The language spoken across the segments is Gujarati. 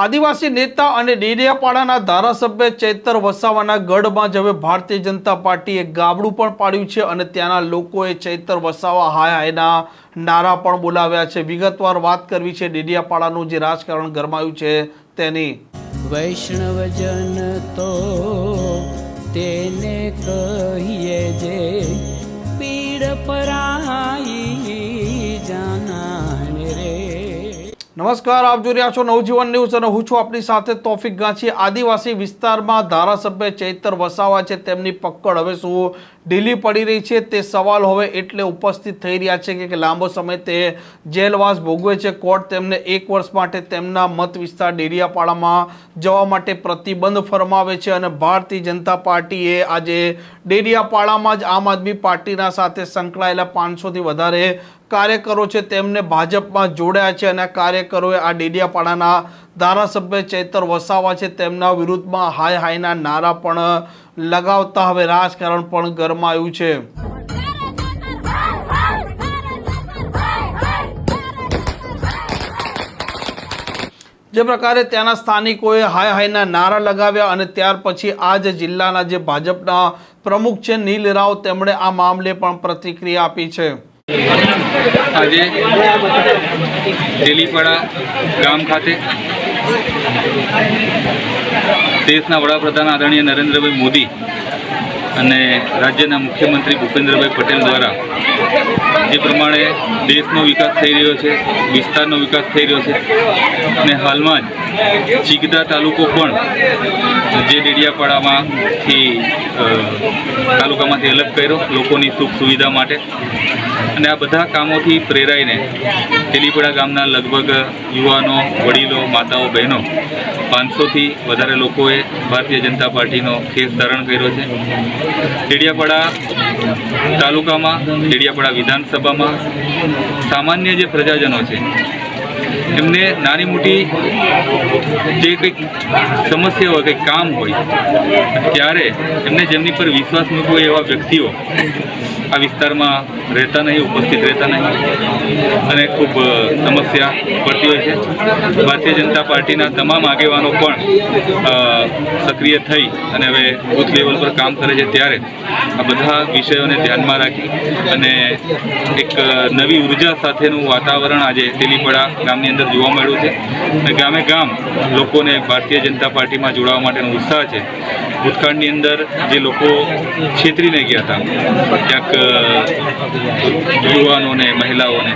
આદિવાસી નેતા અને ડેડિયાપાડાના ધારાસભ્ય ચૈતર વસાવાના ગઢમાં જ હવે ભારતીય જનતા પાર્ટીએ ગાબડું પણ પાડ્યું છે અને ત્યાંના લોકોએ ચૈતર વસાવા હાય હાયના નારા પણ બોલાવ્યા છે. વિગતવાર વાત કરવી છે ડેડિયાપાડાનું જે રાજકારણ ગરમાયું છે તેની. વૈષ્ણવજન તો તેને કહીએ જે પીડ પરાઈ નમસ્કાર, આપ જોઈ રહ્યા છો નવજીવન ન્યૂઝ અને હું છું આપની સાથે તોફિક ગાંચી. આદિવાસી વિસ્તારમાં ધારાસભ્ય ચૈતર વસાવા છે. તેમની પકડ હવે શું ઢીલી પડી રહી છે તે સવાલ હવે એટલે ઉપસ્થિત થઈ રહ્યા છે કે લાંબો સમય તે જેલવાસ ભોગવે છે. કોર્ટ તેમને એક વર્ષ માટે તેમના મત વિસ્તાર ડેડિયાપાડામાં જવા માટે પ્રતિબંધ ફરમાવે છે અને ભારતીય જનતા પાર્ટીએ આજે ડેડિયાપાડામાં જ આમ આદમી પાર્ટીના સાથે સંકળાયેલા પાંચસોથી વધારે કાર્યકરો છે તેમને ભાજપમાં જોડ્યા છે અને આ કાર્યકરોએ આ ડેડિયાપાડાના ધારાસભ્ય ચૈતર વસાવા છે તેમના વિરુદ્ધમાં હાય હાયના નારા પણ લગાવતા હવે રાજકારણ પણ ગરમાયું છે. જે પ્રકારે ત્યાંના સ્થાનિકોએ હાય હાયના નારા લગાવ્યા અને ત્યાર પછી આ જ જિલ્લાના જે ભાજપના પ્રમુખ છે નીલ રાવ, તેમણે આ મામલે પણ પ્રતિક્રિયા આપી છે. આજે ડેલીપાડા ગામ ખાતે દેશના વડાપ્રધાન આદરણીય નરેન્દ્રભાઈ મોદી અને રાજ્યના મુખ્યમંત્રી ભૂપેન્દ્રભાઈ પટેલ દ્વારા જે પ્રમાણે દેશનો વિકાસ થઈ રહ્યો છે, વિસ્તારનો વિકાસ થઈ રહ્યો છે અને હાલમાં જ ચીગદા તાલુકો પણ જે ડેડિયાપાડામાંથી તાલુકામાંથી અલગ કર્યો લોકોની સુખ સુવિધા માટે. અને આ બધા કામોથી પ્રેરાઈને તેલીપડા ગામના લગભગ યુવાનો, વડીલો, માતાઓ, બહેનો પાંચસોથી વધારે લોકોએ ભારતીય જનતા પાર્ટીનો કેસ ધારણ કર્યો છે. ડેડિયાપાડા તાલુકામાં, ડેડિયાપાડા વિધાનસભામાં સામાન્ય જે પ્રજાજનો છે એમને નાની મોટી જે કંઈક સમસ્યા હોય, કંઈક કામ હોય, ત્યારે એમને જેમની પર વિશ્વાસ મૂકવો એવા વ્યક્તિઓ આ વિસ્તારમાં રહેતા નહીં, ઉપસ્થિત રહેતા નહીં. અને ખૂબ સમસ્યા પડતી હોય છે. ભારતીય જનતા પાર્ટીના તમામ આગેવાનો પણ સક્રિય થઈ અને હવે બુથ લેવલ પર કામ કરે છે ત્યારે આ બધા વિષયોને ધ્યાનમાં રાખી અને એક નવી ઊર્જા સાથેનું વાતાવરણ આજે તેલીપડા ગામની અંદર જોવા મળ્યું છે. અને ગામે ગામ લોકોને ભારતીય જનતા પાર્ટીમાં જોડાવા માટેનો ઉત્સાહ છે. ભૂતકાળની અંદર જે લોકો છેતરીને ગયા હતા, ક્યાંક યુવાનોને, મહિલાઓને,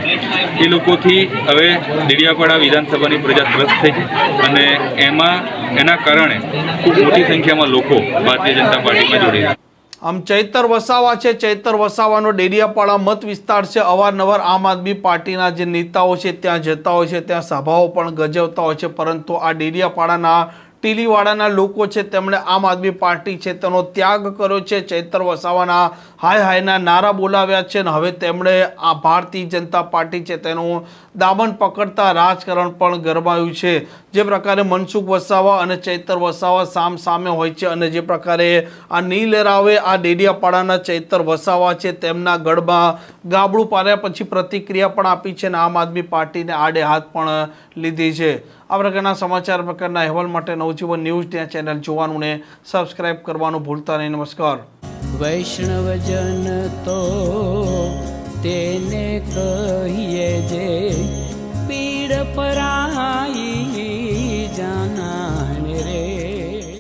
એ લોકોથી હવે દેડિયાપાડા વિધાનસભાની પ્રજા ત્રસ્ત થઈ છે. અને એમાં એના કારણે ખૂબ મોટી સંખ્યામાં લોકો ભારતીય જનતા પાર્ટીમાં જોડાઈ આમ ચૈતર વસાવા છે, ચૈતર વસાવાનો ડેડિયાપાડા મત વિસ્તાર છે. અવારનવાર આમ આદમી પાર્ટીના જે નેતાઓ છે, ત્યાં જતા હોય છે, ત્યાં સભાઓ પણ ગજવતા હોય છે. પરંતુ આ ડેડિયાપાડાના, ટીલીવાડાના લોકો છે, તેમણે આમ આદમી પાર્ટી છે, તેનો ત્યાગ કર્યો છે. ચૈતર વસાવાના હાય હાયના નારા બોલાવ્યા છે અને હવે તેમણે આ ભારતીય જનતા પાર્ટી છે, તેનું દામન પકડતા રાજકારણ પણ ગરમાયું છે. જે પ્રકારે મનસુખ વસાવા અને ચૈતર વસાવા સામ સામે હોય છે અને જે પ્રકારે આ નીલ રાવે આ ડેડિયાપાડાના ચૈતર વસાવા છે તેમના ગઢમાં ગાબડું પાડ્યા પછી પ્રતિક્રિયા પણ આપી છે અને આમ આદમી પાર્ટીને આડે હાથ પણ લીધી છે. આ પ્રકારના સમાચાર પ્રકારના અહેવાલ માટે નવજીવન ન્યૂઝ ત્યાં ચેનલ જોવાનું ને સબસ્ક્રાઇબ કરવાનું ભૂલતા નહીં. નમસ્કાર. વૈષ્ણવજન તો તેને કહીએ જે